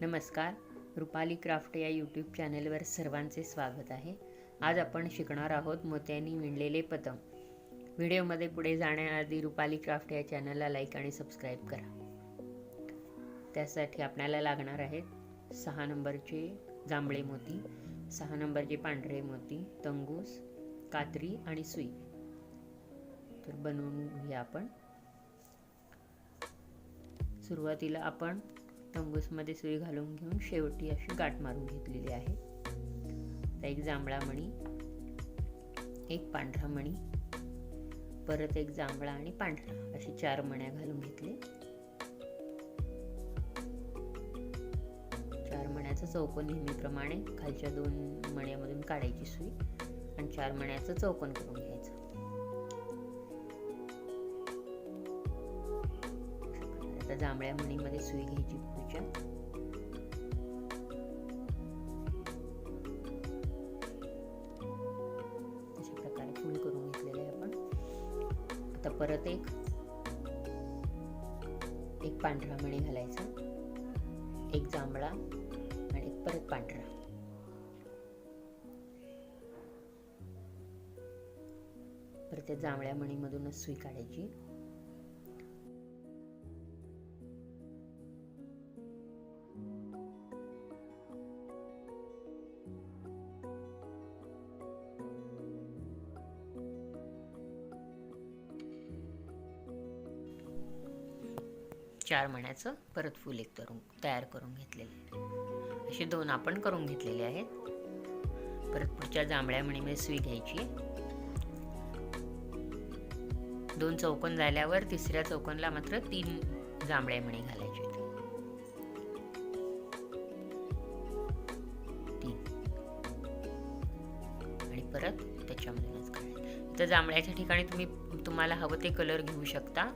नमस्कार रुपाली क्राफ्ट या यूट्यूब चॅनेलवर सर्वांचे स्वागत आहे. आज आपण शिकणार आहोत मोत्यांनी विणलेले पतंग. व्हिडिओमध्ये पुढे जाण्याआधी रुपाली क्राफ्ट या चॅनलला लाईक आणि सबस्क्राईब करा. त्यासाठी आपल्याला लागणार आहेत सहा नंबरचे जांभळे मोती सहा नंबरचे पांढरे मोती तंगूस कात्री आणि सुई. तर बनवून घेऊया आपण. सुरुवातीला आपण टंगूसमध्ये सुई घालून घेऊन शेवटी अशी गाठ मारून घेतलेली आहे. तर एक जांभळा मणी एक पांढरा मणी परत एक जांभळा आणि पांढरा असे चार मण्या घालून घेतले. चार मण्याचा चौकोन नेहमीप्रमाणे खालच्या दोन मण्यामधून काढायची सुई आणि चार मण्याचं चौकोन करून घ्यायचं. जांभळ्या मणीमध्ये सुई घ्यायची पुढच्या अशा प्रकारे फुल करून घेतलेले आहे आपण. आता परत एक एक पांढरा मणी घालायचा. एक जांभळा आणि एक परत पांढरा. परत त्या जांभळ्या मणीमधूनच सुई काढायची. चार मण्याचं परत फूल एक करून तयार करून घेतलेले असे दोन आपण करून घेतलेले आहेत. परत पुढच्या जांभळ्या मणीमध्ये सुई घ्यायची. दोन चौकोन झाल्यावर तिसऱ्या चौकोनला मात्र तीन जांभळ्या मणी घालायचे तीन. आणि परत त्याच्यामधूनच काढायचं. तर जांभळ्याच्या ठिकाणी तुम्ही तुम्हाला हवं ते कलर घेऊ शकता.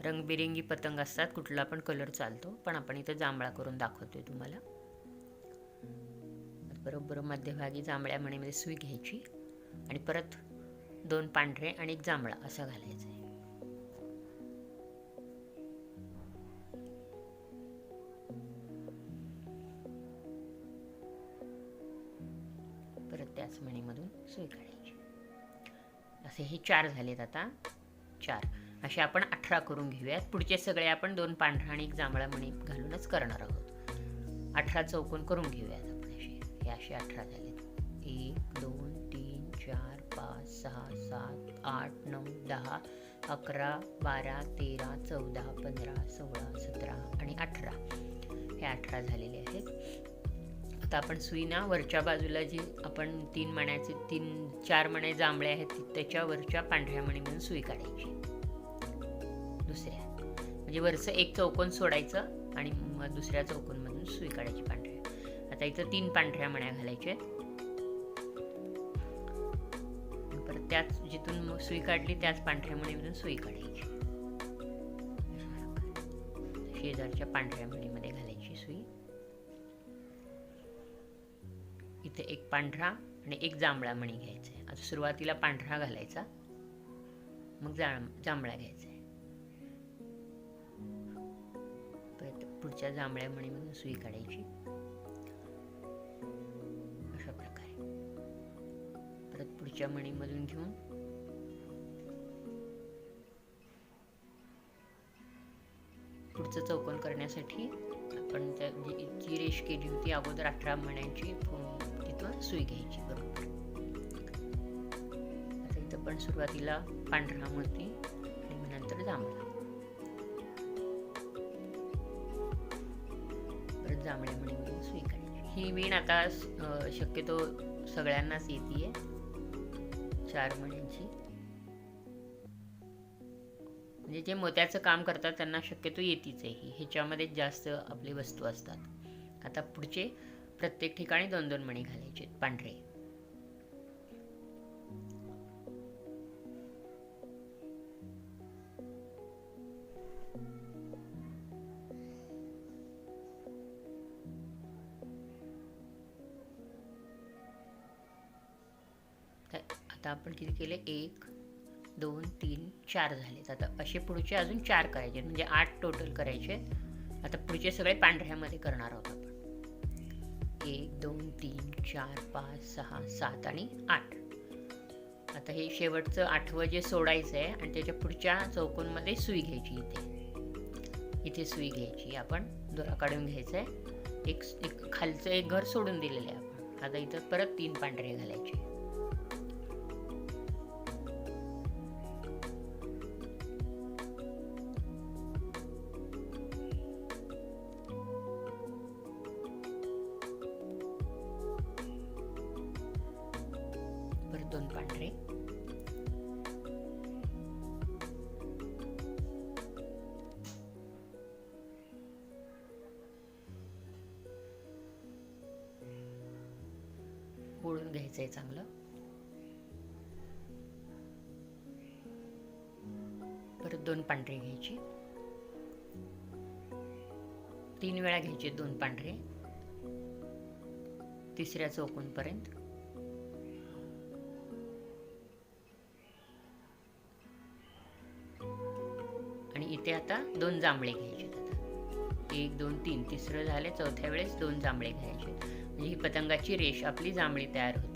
रंगबिरंगी पतंग असतात कुठला पण कलर चालतो पण आपण इथं जांभळा करून दाखवतोय तुम्हाला. बरोबर मध्यभागी जांभळ्या मणीमध्ये सुई घ्यायची आणि परत दोन पांढरे आणि एक जांभळा असं घालायचं आहे. परत त्याच मणीमधून सुई काढायची. असे हे चार झालेत आता. चार. असे आपण अठरा करून घेऊयात. पुढचे सगळे आपण दोन पांढरा आणि एक जांभळा मणी घालूनच करणार आहोत. अठरा चौकोन करून घेऊयात आपण असे हे असे अठरा झालेत. एक दोन तीन चार पाच सहा सात आठ नऊ दहा अकरा बारा तेरा चौदा पंधरा सोळा सतरा आणि अठरा. हे अठरा झालेले आहेत. आता आपण सुई ना वरच्या बाजूला जी आपण तीन मण्याचे तीन चार मणे जांभळे आहेत त्याच्या वरच्या पांढऱ्या मणीमधून सुई काढायची. दुसऱ्या म्हणजे वरचं एक चौकोन सोडायचं आणि मग दुसऱ्या चौकोनमधून सुई काढायची पांढऱ्या आता इथं तीन पांढऱ्या मण्या घालायच्या परत त्याच जिथून सुई काढली त्याच पांढऱ्या मणीमधून सुई काढायची शेजारच्या पांढऱ्या मणीमध्ये घालायची सुई. इथे एक पांढरा आणि एक जांभळा मणी घ्यायचा आहे. आता सुरुवातीला पांढरा घालायचा. मग जा जांभळा घ्यायचा आहे. पुढच्या जांभळ्या मणीमधून सुई काढायची. अशा प्रकारे. परत पुढच्या मणीमधून घेऊन. पुढचं चौकोन करण्यासाठी आपण त्या जी जी रेष केली होती अगोदर अठरा मण्यांची तिथून सुई घ्यायची बरोबर. आता इथं पण सुरुवातीला पांढरा मोती आणि नंतर जांभळा. परत म्हणून मणीमधून स्वीकारली ही वीण आता शक्यतो सगळ्यांनाच येते चार मण्यांची म्हणजे जे मोत्याचं काम करतात त्यांना शक्यतो येतीच आहे ही. ह्याच्यामध्ये जास्त आपली वस्तू असतात. आता पुढचे प्रत्येक ठिकाणी दोन दोन मणी घालायचे पांढरे. आता आपण किती केले? एक दोन तीन चार झालेत. आता असे पुढचे अजून चार करायचे म्हणजे आठ टोटल करायचे. आता पुढचे सगळे पांढऱ्यामध्ये करणार आहोत आपण. एक दोन तीन चार पाच सहा सात आणि आठ. आता हे शेवटचं आठवं जे सोडायचं आहे आणि त्याच्या पुढच्या चौकोनमध्ये सुई घ्यायची इथे. इथे सुई घ्यायची. आपण दोरा काढून घ्यायचं आहे एक एक खालचं एक घर सोडून दिलेलं आहे आपण. आता इथं परत तीन पांढरे घालायचे. करून घ्यायचं आहे चांगलं. परत दोन पांढरे घ्यायचे. तीन वेळा घ्यायचे दोन पांढरे. तिसऱ्या चौकोनपर्यंत. आणि इथे आता दोन जांभळे घ्यायचे एक दोन तीन. तिसरं झाले चौथ्या वेळेस दोन जांभळे घ्यायचे ही पतंगाची रेष आपली जांभळी तयार होते.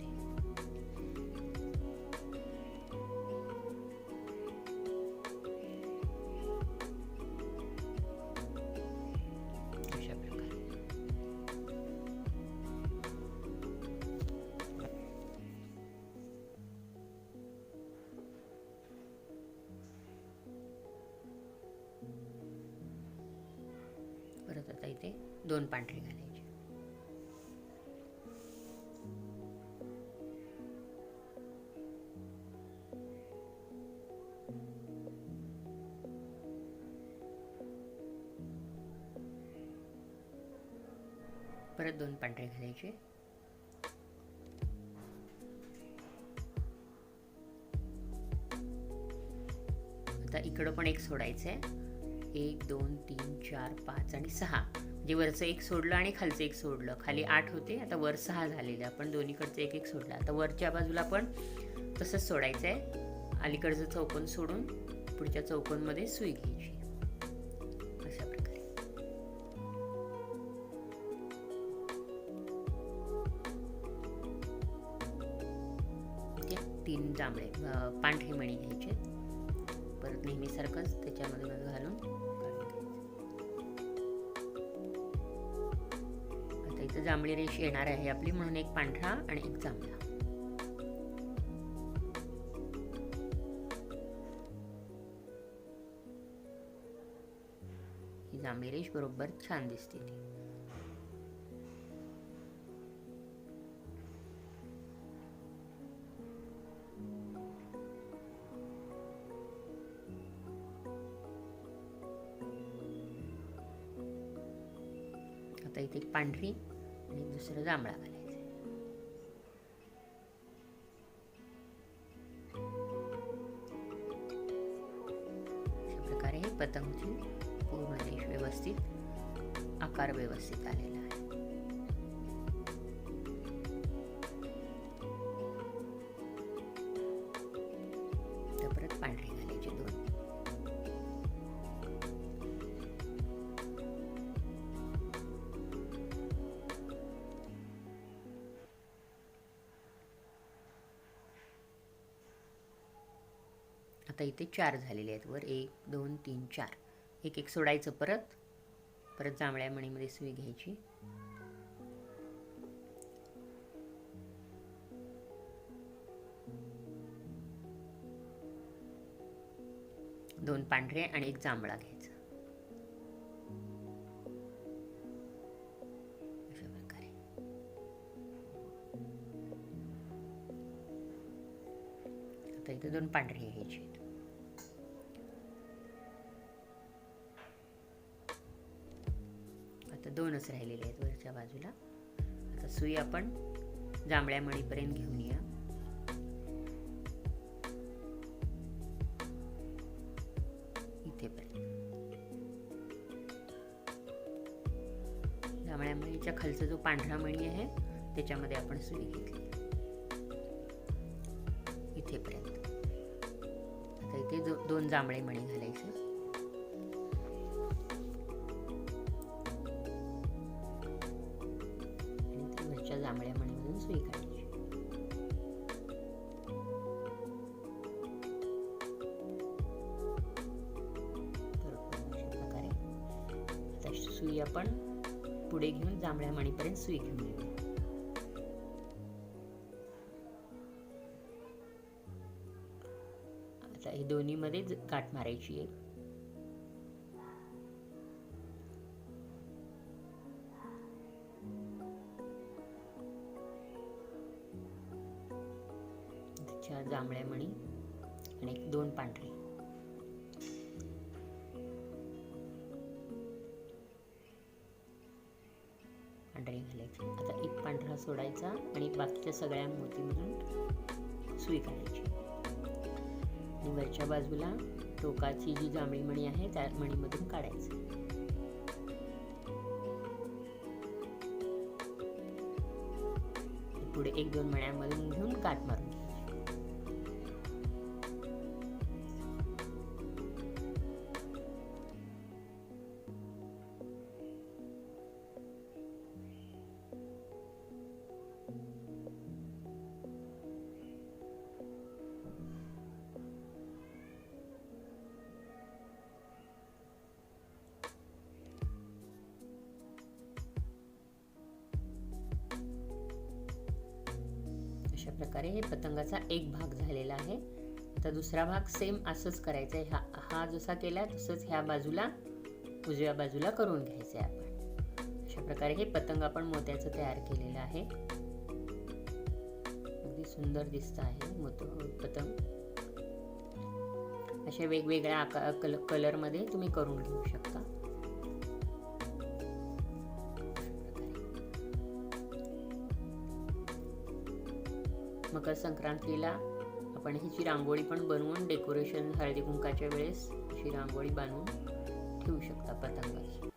परत आता इथे दोन पांढरे घालायचे. परत दोन पांढरे घालायचे. आता इकडं पण एक सोडायचं आहे एक दोन तीन चार पाच आणि सहा. म्हणजे वरचं एक सोडलं आणि खालचं एक सोडलं. खाली आठ होते आता वर सहा झालेले. आपण दोन्हीकडचं एक एक सोडलं. आता वरच्या बाजूला पण तसंच सोडायचं आहे अलीकडचं चौकोन सोडून पुढच्या चौकोनमध्ये सुई घ्यायची. तांबडे पांढरे मणी घ्यायचे. परत नेहमीसारखंच त्याच्यामध्ये बस घालून आता इथं जांभळी रेष येणार आहे आपली म्हणून एक पांढरा आणि एक जांभळा. ही जांभळी रेष बरोबर छान दिसते ती. आता इथे एक पांढरी आणि दुसरं जांभळा घालायचं. अशा प्रकारे हे पतंगची पूर्ण देश व्यवस्थित आकार व्यवस्थित आलेला आता इथे चार झालेले आहेत. वर एक दोन तीन चार. एक एक सोडायचं परत. परत जांभळ्या मणीमध्ये सुई घ्यायची. दोन पांढरे आणि एक जांभळा घ्यायचा. आता इथे दोन पांढरे घ्यायचे दोनच राहिलेले आहेत वरच्या बाजूला. आता सुई आपण जांभळ्या मणीपर्यंत घेऊन या इथेपर्यंत जांभळ्या मणीच्या खालचा जो पांढरा मणी आहे त्याच्यामध्ये आपण सुई घेतली. इथेपर्यंत आता इथे जो दोन जांभळे मणी घालायचे. जांभळ्या मणी म्हणून काढायची प्रकारे आता सुई आपण पुढे घेऊन जांभळ्या मणीपर्यंत सुई घेऊन येऊ. आता हे दोन्हीमध्ये गाठ मारायची आहे. पांढरे आता एक पांढरा सोडायचा आणि बाकीच्या सगळ्या मोतीमधून सुई काढायची आणि वरच्या बाजूला टोकाची जी जांभळी मणी आहे त्या मणीमधून काढायचं. पुढे एक दोन मण्यांमधून घेऊन काट मारून अशा प्रकारे हे पतंगाचा एक भाग झालेला आहे. आता दुसरा भाग सेम असंच करायचं आहे. हा हा जसा केला तसंच ह्या बाजूला उजव्या बाजूला करून घ्यायचं आहे आपण. अशा प्रकारे हे पतंग आपण मोत्याचं तयार केलेलं आहे. अगदी सुंदर दिसत आहे मोत पतंग. अशा वेगवेगळ्या आकार कल कलरमध्ये तुम्ही करून घेऊ शकता. मकर संक्रांतीला आपण हिची रांगोळी पण बनवून डेकोरेशन हळदी कुंकाच्या वेळेस ही रांगोळी बांधून ठेवू शकता पतंगाची.